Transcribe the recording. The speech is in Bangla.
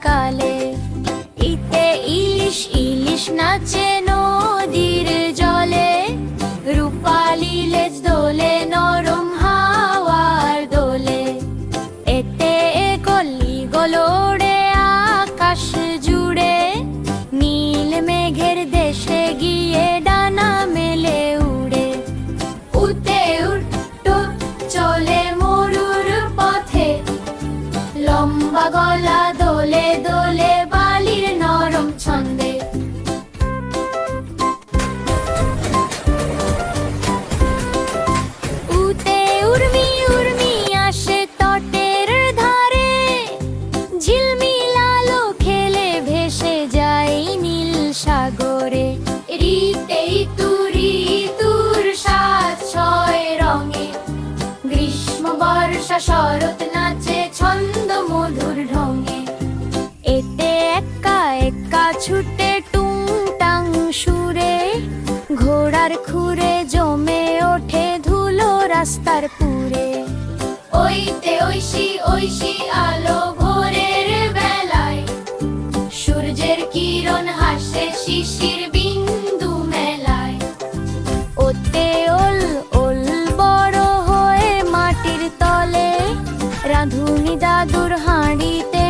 কালে। ইতে ইলিশ ইলিশ নাচে নদীর জলে। রূপালি লেজ দোলে, নরম হাওয়ার দোলে। এতে গলি গলোড়ে, আকাশ জুড়ে। নীল মেঘের দেশে গিয়ে ডানা মেলে উড়ে। উতে উঠ চলে মরুর পথে। লম্বা গলা সাগরে রিতে তুরি তুর সাত ছয় রঙে। গ্রীষ্ম, বর্ষা, শরৎ নাচে ছন্দ মধুর ঢঙে। এতে একা একা ছুটে টুংটাং সুরে। ঘোড়ার খুরে জমে ওঠে ধুলো রাস্তার পুরে। ওইতে ঐশী ঐশী আলো ভোরের শিশির বিন্দু মেলায়। ওতে ওল ওল বড় হয়ে মাটির তলে রাধুনি দাদুর হাঁড়িতে